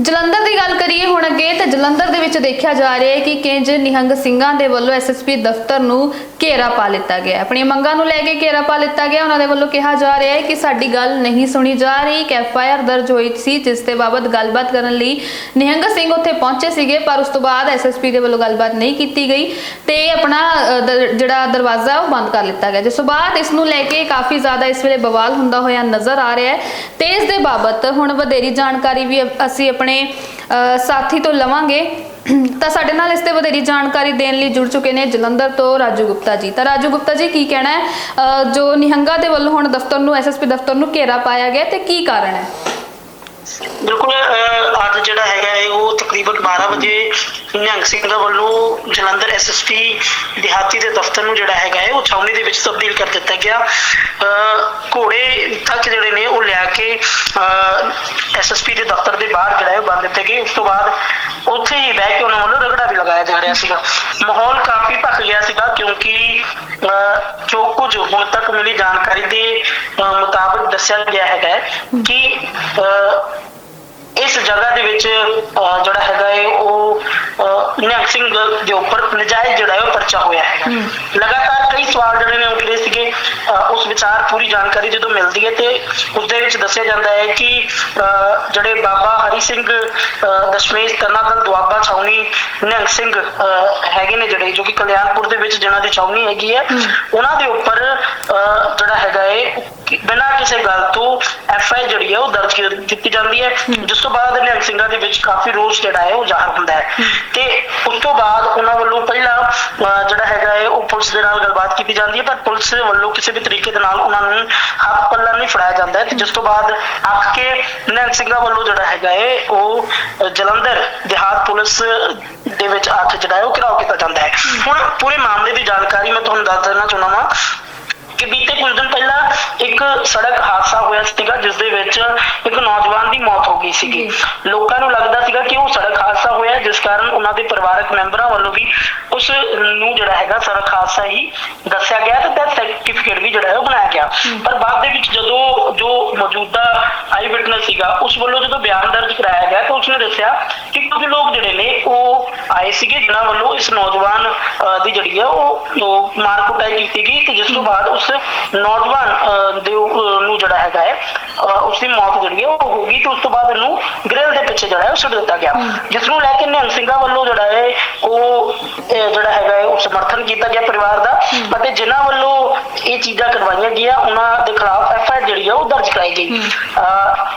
ਜਲੰਧਰ ਦੀ ਗੱਲ ਕਰੀਏ ਹੁਣ ਅੱਗੇ ਤਾਂ ਜਲੰਧਰ ਦੇ ਵਿੱਚ ਦੇਖਿਆ ਜਾ ਰਿਹਾ ਹੈ ਕਿ ਕਿੰਜ ਨਿਹੰਗ ਸਿੰਘਾਂ ਦੇ ਵੱਲੋਂ ਐਸਐਸਪੀ ਦਫ਼ਤਰ ਨੂੰ ਘੇਰਾ ਪਾ ਲਿੱਤਾ ਗਿਆ ਆਪਣੀਆਂ ਮੰਗਾਂ ਨੂੰ ਲੈ ਕੇ ਘੇਰਾ ਪਾ ਲਿੱਤਾ ਗਿਆ। ਉਹਨਾਂ ਦੇ ਵੱਲੋਂ ਕਿਹਾ ਜਾ ਰਿਹਾ ਹੈ ਕਿ ਸਾਡੀ ਗੱਲ ਨਹੀਂ ਸੁਣੀ ਜਾ ਰਹੀ। ਇੱਕ ਐਫਆਈਆਰ ਦਰਜ ਹੋਈ ਸੀ, ਜਿਸ ਦੇ ਬਾਬਤ ਗੱਲਬਾਤ ਕਰਨ ਲਈ ਨਿਹੰਗ ਸਿੰਘ ਉੱਥੇ ਪਹੁੰਚੇ ਸੀਗੇ, ਪਰ ਉਸ ਤੋਂ ਬਾਅਦ ਐਸਐਸਪੀ ਦੇ ਵੱਲੋਂ ਗੱਲਬਾਤ ਨਹੀਂ ਕੀਤੀ ਗਈ ਤੇ ਆਪਣਾ ਜਿਹੜਾ ਦਰਵਾਜ਼ਾ ਉਹ ਬੰਦ ਕਰ ਲਿੱਤਾ ਗਿਆ। ਜਿਸ ਤੋਂ ਬਾਅਦ ਇਸ ਨੂੰ ਲੈ ਕੇ ਕਾਫੀ ਜ਼ਿਆਦਾ ਇਸ ਵੇਲੇ ਬਵਾਲ ਹੁੰਦਾ ਹੋਇਆ ਨਜ਼ਰ ਆ ਰਿਹਾ ਹੈ ਤੇ ਇਸ ਦੇ ਬਾਬਤ ਹੁਣ ਵਧੇਰੀ ਜਾਣਕਾਰੀ ਵੀ ਅਸੀਂ ਆਪਣੇ ਅ, ਸਾਥੀ ਤੋਂ ਲਵਾਂਗੇ। ਤਾਂ ਸਾਡੇ ਨਾਲ ਇਸ ਤੇ ਵਧੇਰੀ ਜਾਣਕਾਰੀ ਦੇਣ ਲਈ ਜੁੜ ਚੁੱਕੇ ਨੇ ਜਲੰਧਰ ਤੋਂ ਰਾਜੂ ਗੁਪਤਾ ਜੀ। ਤਾਂ ਰਾਜੂ ਗੁਪਤਾ ਜੀ ਕੀ ਕਹਿਣਾ ਹੈ? ਅ, ਜੋ ਨਿਹੰਗਾ ਦੇ ਵੱਲੋਂ ਹੁਣ ਦਫ਼ਤਰ ਨੂੰ ਐਸਐਸਪੀ ਦਫ਼ਤਰ ਨੂੰ ਘੇਰਾ ਪਾਇਆ ਗਿਆ ਤੇ ਕੀ ਕਾਰਨ ਹੈ? ਬਿਲਕੁਲ ਅੱਜ ਜਿਹੜਾ ਹੈਗਾ ਹੈ ਉਹ ਤਕਰੀਬਨ 12 ਵਜੇ ਨਿਹੰਗ ਸਿੰਘ ਦਾ ਵੱਲੋਂ ਜਲੰਧਰ ਐਸਐਸਪੀ ਦਿਹਾਤੀ ਦੇ ਦਫ਼ਤਰ ਨੂੰ ਜਿਹੜਾ ਹੈਗਾ ਹੈ ਉਹ ਛਾਉਣੀ ਦੇ ਵਿੱਚ ਤਬਦੀਲ ਕਰ ਦਿੱਤਾ ਗਿਆ। ਘੋੜੇ ਤੱਕ ਜਿਹੜੇ ਨੇ ਉਹ ਲਿਆ ਕੇ ਐਸਐਸਪੀ ਦੇ ਦਫ਼ਤਰ ਦੇ ਬਾਹਰ ਜਿਹੜਾ ਹੈ ਉਹ ਬੰਨ ਦਿੱਤੇ ਗਏ। ਉਸ ਤੋਂ ਬਾਅਦ ਉੱਥੇ ਹੀ ਬਹਿ ਕੇ ਉਹਨਾਂ ਵੱਲੋਂ ਰਗੜਾ ਵੀ ਲਗਾਇਆ ਜਾ ਰਿਹਾ ਸੀਗਾ। ਮਾਹੌਲ ਕਾਫੀ ਭਖ ਗਿਆ ਸੀਗਾ ਕਿਉਂਕਿ ਅਹ, ਜੋ ਹੁਣ ਤੱਕ ਮਿਲੀ ਜਾਣਕਾਰੀ ਦੇ ਮੁਤਾਬਕ ਦੱਸਿਆ ਗਿਆ ਹੈਗਾ ਹੈ ਕਿ ਇਸ ਜਗ੍ਹਾ ਦੇ ਵਿੱਚ ਜਿਹੜਾ ਹੈਗਾ ਹੈ ਉਹ ਨਿਹੰਗ ਸਿੰਘ ਦੇ ਉੱਪਰ ਨਜਾਇਜ਼ ਜਿਹੜਾ ਹੈ ਉਹ ਪਰਚਾ ਹੋਇਆ ਹੈਗਾ। ਲਗਾਤਾਰ ਕਈ ਸਵਾਲ ਜਿਹੜੇ ਨੇ ਉੱਠਦੇ ਸੀਗੇ। ਉਸ ਵਿਚਾਰ ਪੂਰੀ ਜਾਣਕਾਰੀ ਜਦੋਂ ਮਿਲਦੀ ਹੈ ਤੇ ਉਸ ਦੇ ਵਿੱਚ ਦੱਸਿਆ ਜਾਂਦਾ ਹੈ ਕਿ ਜਿਹੜੇ ਬਾਬਾ ਹਰੀ ਸਿੰਘ ਦਸ਼ਮੇਸ਼ ਕਰਨਾ ਦਲ ਦੁਆਬਾ ਛਾਉਣੀ ਨਿਹੰਗ ਸਿੰਘ ਹੈਗੇ ਨੇ ਜਿਹੜੇ ਜੋ ਕਿ ਕਲਿਆਣਪੁਰ ਦੇ ਵਿੱਚ ਜਿਨ੍ਹਾਂ ਦੀ ਛਾਉਣੀ ਹੈਗੀ ਹੈ। ਉਹਨਾਂ ਦੇ ਉੱਪਰ ਜਿਹੜਾ ਹੈਗਾ ਹੈ ਕਿ ਬਿਨਾਂ ਕਿਸੇ ਗੱਲ ਤੋਂ ਐਫ ਆਈ ਜਿਹੜੀ ਹੈ ਉਹ ਦਰਜ ਕਰ ਦਿੱਤੀ ਜਾਂਦੀ ਹੈ। ਜਿਸ ਤੋਂ ਬਾਅਦ ਨਿਹੰਗ ਸਿੰਘਾਂ ਦੇ ਵਿੱਚ ਕਾਫੀ ਰੋਸ ਜਿਹੜਾ ਹੈ ਉਹ ਜ਼ਾਹਰ ਹੁੰਦਾ ਹੈ। ਤੇ ਉਸ ਤੋਂ ਬਾਅਦ ਉਹਨਾਂ ਵੱਲੋਂ ਪਹਿਲਾਂ ਜਿਹੜਾ ਹੈਗਾ ਪੁਲਿਸ ਦੇ ਨਾਲ ਗੱਲਬਾਤ ਕੀਤੀ ਜਾਂਦੀ ਹੈ, ਪਰ ਪੁਲਿਸ ਵੱਲੋਂ ਕਿਸੇ ਵੀ ਤਰੀਕੇ ਦੇ ਨਾਲ ਉਹਨਾਂ ਨੂੰ ਹੱਥ ਪੱਲਾ ਨਹੀਂ ਫੜਾਇਆ ਜਾਂਦਾ ਹੈ ਤੇ ਜਿਸ ਤੋਂ ਬਾਅਦ ਅੱਕ ਕੇ ਨਿਹੰਗ ਸਿੰਘਾਂ ਵੱਲੋਂ ਜਿਹੜਾ ਹੈਗਾ ਹੈ ਉਹ ਜਲੰਧਰ ਦਿਹਾਤ ਪੁਲਿਸ ਦੇ ਵਿੱਚ ਆ ਕੇ ਜਿਹੜਾ ਹੈ, ਉਹ ਘਿਰਾਓ ਕੀਤਾ ਜਾਂਦਾ ਹੈ। ਹੁਣ ਪੂਰੇ ਮਾਮਲੇ ਦੀ ਜਾਣਕਾਰੀ ਮੈਂ ਤੁਹਾਨੂੰ ਦੱਸ ਦੇਣਾ ਚਾਹੁੰਦਾ ਹਾਂ ਕਿ ਬੀਤੇ ਕੁਝ ਦਿਨ ਪਹਿਲਾਂ ਇੱਕ ਸੜਕ ਹਾਦਸਾ ਹੋਇਆ ਸੀਗਾ ਜਿਸ ਦੇ ਵਿੱਚ ਇੱਕ ਨੌਜਵਾਨ ਦੀ ਮੌਤ ਹੋ ਗਈ ਸੀਗੀ। ਲੋਕਾਂ ਨੂੰ ਲੱਗਦਾ ਸੀਗਾ ਕਿ ਉਹ ਸੜਕ ਹਾਦਸਾ ਹੋਇਆ ਜਿਸ ਕਾਰਨ ਉਹਨਾਂ ਦੇ ਪਰਿਵਾਰਕ ਮੈਂਬਰਾਂ ਵੱਲੋਂ ਵੀ ਉਸ ਨੂੰ ਜਿਹੜਾ ਹੈਗਾ ਸੜਕ ਹਾਦਸਾ ਹੀ ਦੱਸਿਆ ਗਿਆ ਤੇ ਡੈਥ ਸਰਟੀਫਿਕੇਟ ਵੀ ਜਿਹੜਾ ਹੈ ਉਹ ਬਣਾਇਆ ਗਿਆ। ਪਰ ਬਾਅਦ ਦੇ ਵਿੱਚ ਜਦੋਂ ਜੋ ਮੌਜੂਦਾ ਆਈ ਵਿਟਨੈਸ ਸੀਗਾ ਉਸ ਵੱਲੋਂ ਜਦੋਂ ਬਿਆਨ ਦਰਜ ਕਰਾਇਆ ਗਿਆ ਤਾਂ ਉਸਨੇ ਦੱਸਿਆ ਕਿ ਕੁਝ ਲੋਕ ਜਿਹੜੇ ਨੇ ਉਹ ਆਏ ਸੀਗੇ ਜਿਨ੍ਹਾਂ ਵੱਲੋਂ ਇਸ ਨੌਜਵਾਨ ਦੀ ਜਿਹੜੀ ਹੈ ਉਹ ਉਹ ਮਾਰ ਕੁਟਾਈ ਕੀਤੀ ਗਈ ਤੇ ਜਿਸ ਤੋਂ ਬਾਅਦ ਉਸ ਨੌਜਵਾਨ ਅਹ, ਦੇ ਅਹ, ਨੂੰ ਜਿਹੜਾ ਹੈਗਾ ਹੈ ਅਹ, ਉਸ ਦੀ ਮੌਤ ਜਿਹੜੀ ਹੈ ਉਹ ਹੋ ਗਈ ਤੇ ਉਸ ਤੋਂ ਬਾਅਦ ਇਹਨੂੰ ਗ੍ਰਿਲ ਦੇ ਪਿੱਛੇ ਜਿਹੜਾ ਹੈ ਉਹ ਸੁੱਟ ਦਿੱਤਾ ਗਿਆ। ਜਿਸ ਨੂੰ ਲੈ ਕੇ ਨਿਹੰਗ ਸਿੰਘਾਂ ਵੱਲੋਂ ਜਿਹੜਾ ਹੈ ਉਹ ਜਿਹੜਾ ਹੈਗਾ ਹੈ ਉਹ ਸਮਰਥਨ ਕੀਤਾ ਗਿਆ ਪਰਿਵਾਰ ਦਾ। ਅਤੇ ਜਿਨ੍ਹਾਂ ਵੱਲੋਂ ਇਹ ਚੀਜ਼ਾਂ ਕਰਵਾਈਆਂ ਗਈਆਂ ਉਹਨਾਂ ਦੇ ਖਿਲਾਫ ਐਫ ਆਈ ਆਰ ਜਿਹੜੀ ਹੈ ਉਹ ਦਰਜ ਕਰਾਈ ਗਈ।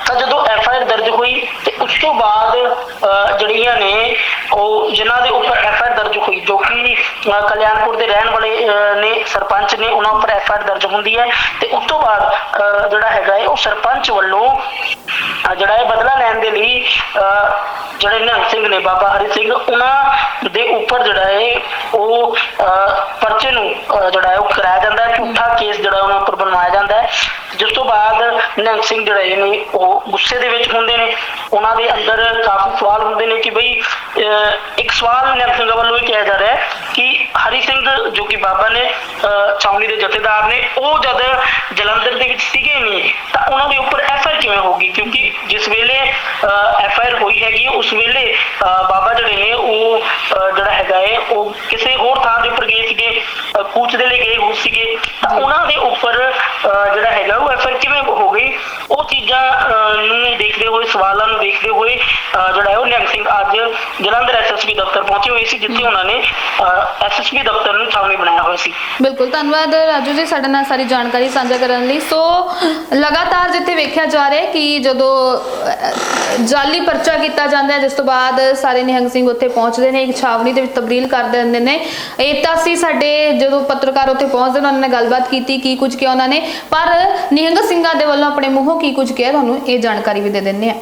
ਤਾਂ ਜਦੋਂ ਐਫ ਆਈ ਆਰ ਦਰਜ ਹੋਈ ਤੋਂ ਬਾਅਦ ਜਿਹੜੀਆਂ ਨੇ ਉਹ ਜਿਨ੍ਹਾਂ ਦੇ ਉੱਪਰ ਐਫ ਦਰਜ ਹੋਈ ਜੋ ਕਿ ਕਲਿਆਣਪੁਰ ਦੇ ਰਹਿਣ ਵਾਲੇ ਨੇ ਸਰਪੰਚ ਨੇ ਉਹਨਾਂ ਉੱਪਰ ਐਫ ਦਰਜ ਹੁੰਦੀ ਹੈ। ਤੇ ਉਸ ਤੋਂ ਬਾਅਦ ਜਿਹੜਾ ਹੈਗਾ ਹੈ ਉਹ ਸਰਪੰਚ ਵੱਲੋਂ ਜਿਹੜਾ ਹੈ ਬਦਲਾ ਲੈਣ ਦੇ ਲਈ ਅਹ, ਜਿਹੜੇ ਨਿਹੰਗ ਸਿੰਘ ਨੇ ਬਾਬਾ ਹਰੀ ਸਿੰਘ ਉਹਨਾਂ ਦੇ ਉੱਪਰ ਜਿਹੜਾ ਹੈ ਉਹ ਪਰਚੇ ਨੂੰ ਜਿਹੜਾ ਹੈ ਉਹ ਕਰਾਇਆ ਜਾਂਦਾ ਹੈ। ਝੂਠਾ ਕੇਸ ਜਿਹੜਾ ਉਹਨਾਂ ਉੱਪਰ ਬਣਵਾਇਆ ਜਾਂਦਾ ਹੈ। ਜਿਸ ਤੋਂ ਬਾਅਦ ਨਿਹੰਗ ਸਿੰਘ ਜਿਹੜੇ ਨੇ ਉਹ ਗੁੱਸੇ ਦੇ ਵਿੱਚ ਹੁੰਦੇ ਨੇ। ਉਹਨਾਂ ਦੇ ਅੰਦਰ ਕਾਫੀ ਸਵਾਲ ਹੁੰਦੇ ਨੇ ਕਿ ਬਈ ਇੱਕ ਸਵਾਲ ਨਿਹੰਗ ਸਿੰਘ ਵੱਲੋਂ ਇਹ ਕਿਹਾ ਜਾ ਰਿਹਾ ਹੈ ਕਿ ਹਰੀ ਸਿੰਘ ਜੋ ਕਿ ਬਾਬਾ ਨੇ ਅਹ, ਛਾਉਣੀ ਦੇ ਜਥੇਦਾਰ ਨੇ ਉਹ ਜਦ ਜਲੰਧਰ ਦੇ ਵਿੱਚ ਸੀਗੇ ਨਹੀਂ ਤਾਂ ਉਹਨਾਂ ਦੇ ਉੱਪਰ ਐਫ ਆਈ ਕਿਵੇਂ ਹੋਗੀ ਕਿਉਂਕਿ ਜਿਸ ਵੇਲੇ ਐਫ ਆਈ ਹੋਈ ਹੈਗੀ ਉਸ ਵੇਲੇ ਅਹ, ਬਾਬਾ ਜਿਹੜੇ ਨੇ ਉਹ ਅਹ, ਜਿਹੜਾ ਹੈਗਾ ਹੈ ਉਹ ਕਿਸੇ ਹੋਰ ਥਾਂ ਦੇ ਉੱਪਰ ਗਏ ਸੀਗੇ ਅਹ, ਕੂਚ ਦੇ ਲਈ ਗਏ ਹੋ ਸੀਗੇ ਤਾਂ ਉਹਨਾਂ ਦੇ ਉੱਪਰ ਅਹ, ਜਿਹੜਾ ਹੈਗਾ ਉਹ ਐਫ ਆਈ ਕਿਵੇਂ ਹੋ ਗਈ ਉਹ ਚੀਜ਼ਾਂ ਅਹ, ਨੂੰ ਦੇਖਦੇ ਹੋਏ ਸਵਾਲਾਂ ਨੂੰ ਦੇਖਦੇ ਹੋਏ ਜਿਹੜਾ ਹੈ ਉਹ ਨਿਹੰਗ ਸਿੰਘ ਅੱਜ ਜਲੰਧਰ ਐਸਐਸਪੀ ਦਫ਼ਤਰ ਪਹੁੰਚੇ ਹੋਏ ਸੀ ਜਿੱਥੇ ਉਹਨਾਂ ਨੇ ਐਸਐਸਪੀ ਦਫ਼ਤਰ ਨੂੰ ਛਾਵਣੀ ਬਣਾਇਆ ਹੋਇਆ ਸੀ। ਬਿਲਕੁਲ ਧੰਨਵਾਦ ਰਾਜੂ ਜੀ ਸਾਡੇ ਨਾਲ ਸਾਰੀ ਜਾਣਕਾਰੀ ਸਾਂਝਾ ਕਰਨ ਲਈ। ਸੋ ਲਗਾਤਾਰ ਜਿੱਥੇ ਵੇਖਿਆ ਜਾ ਰਿਹਾ ਹੈ ਕਿ ਜਦੋਂ ਜਾਲੀ ਪਰਚਾ ਕੀਤਾ ਜਾਂਦਾ ਹੈ ਜਿਸ ਤੋਂ ਬਾਅਦ ਸਾਰੇ ਨਿਹੰਗ ਸਿੰਘ ਉੱਥੇ ਪਹੁੰਚਦੇ ਨੇ ਇੱਕ ਛਾਵਣੀ ਦੇ ਵਿੱਚ ਤਬਦੀਲ ਕਰ ਦਿੰਦੇ ਨੇ। ਇਹ ਤਾਂ ਸੀ ਸਾਡੇ ਜਦੋਂ ਪੱਤਰਕਾਰ ਉੱਥੇ ਪਹੁੰਚਦੇ ਨੇ ਉਹਨਾਂ ਨੇ ਗੱਲਬਾਤ ਕੀਤੀ ਕੀ ਕੁਝ ਕਿਹਾ ਉਹਨਾਂ ਨੇ ਪਰ ਨਿਹੰਗ ਸਿੰਘਾਂ ਦੇ ਵੱਲੋਂ ਆਪਣੇ ਮੂੰਹੋਂ ਕੀ ਕੁਝ ਕਿਹਾ ਤੁਹਾਨੂੰ ਇਹ ਜਾਣਕਾਰੀ ਵੀ ਦੇ ਦਿੰਦੇ ਆ